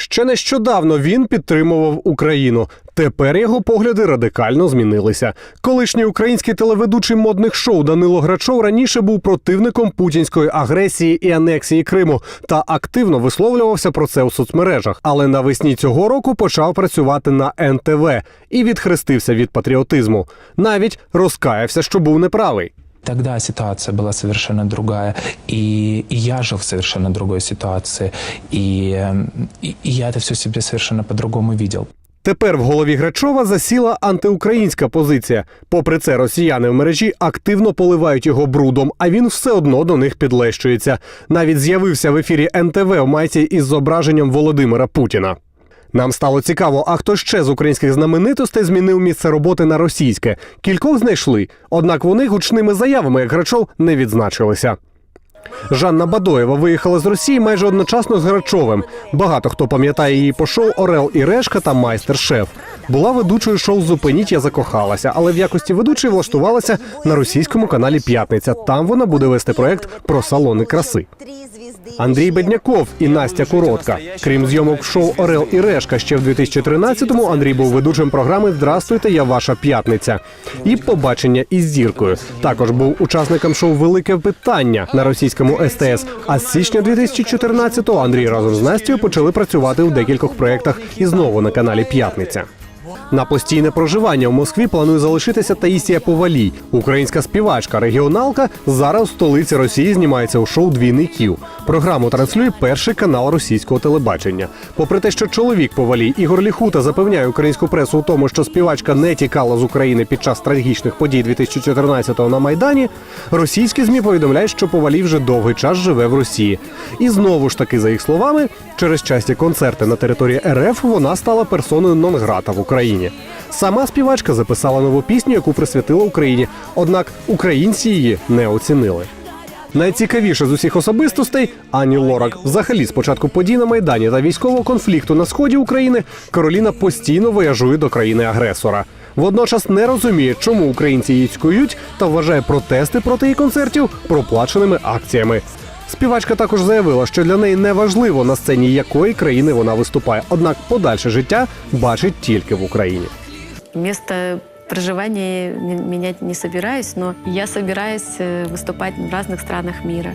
Ще нещодавно він підтримував Україну. Тепер його погляди радикально змінилися. Колишній український телеведучий модних шоу Данило Грачов раніше був противником путінської агресії і анексії Криму та активно висловлювався про це у соцмережах. Але навесні цього року почав працювати на НТВ і відхрестився від патріотизму. Навіть розкаявся, що був неправий. Тогда ситуация была совершенно другая, и, и я жил в совершенно другой ситуации, и, эм, и, и я это все себе совершенно по-другому видел. Тепер в голові Грачова засіла антиукраїнська позиція. Попри це, росіяни в мережі активно поливають його брудом, а він все одно до них підлещується. Навіть з'явився в ефірі НТВ в майці із зображенням Володимира Путіна. Нам стало цікаво, а хто ще з українських знаменитостей змінив місце роботи на російське. Кількох знайшли, однак вони гучними заявами, як Грачов, не відзначилися. Жанна Бадоєва виїхала з Росії майже одночасно з Грачовим. Багато хто пам'ятає її по шоу Орел і Решка та Майстер-шеф. Була ведучою шоу Зупиніть, я закохалася, але в якості ведучої влаштувалася на російському каналі П'ятниця. Там вона буде вести проект про салони краси. Андрій Бедняков і Настя Коротка. Крім зйомок шоу Орел і Решка, ще в 2013-му Андрій був ведучим програми Здрастуйте, я ваша п'ятниця і побачення із зіркою. Також був учасником шоу Велике питання на російському СТС. А з січня 2014-го Андрій разом з Настю почали працювати у декількох проєктах і знову на каналі П'ятниця. На постійне проживання в Москві планує залишитися Таїсія Повалій, українська співачка, регіоналка. Зараз в столиці Росії знімається у шоу Двійний Ків. Програму транслює перший канал російського телебачення. Попри те, що чоловік Повалій Ігор Ліхута запевняє українську пресу у тому, що співачка не тікала з України під час трагічних подій 2014-го на майдані. Російські змі повідомляють, що Повалій вже довгий час живе в Росії. І знову ж таки, за їх словами, через часті концерти на території РФ вона стала персоною нон-грата в Україні. Сама співачка записала нову пісню, яку присвятила Україні. Однак українці її не оцінили. Найцікавіше з усіх особистостей Ані Лорак. Взагалі, з початку подій на майдані та військового конфлікту на сході України Кароліна постійно вояжує до країни-агресора. Водночас не розуміє, чому українці її цькують та вважає протести проти її концертів проплаченими акціями. Співачка також заявила, що для неї не важливо на сцені якої країни вона виступає, однак подальше життя бачить тільки в Україні. Место проживания м- менять не собираюсь, но я собираюсь э, выступать в разных странах мира.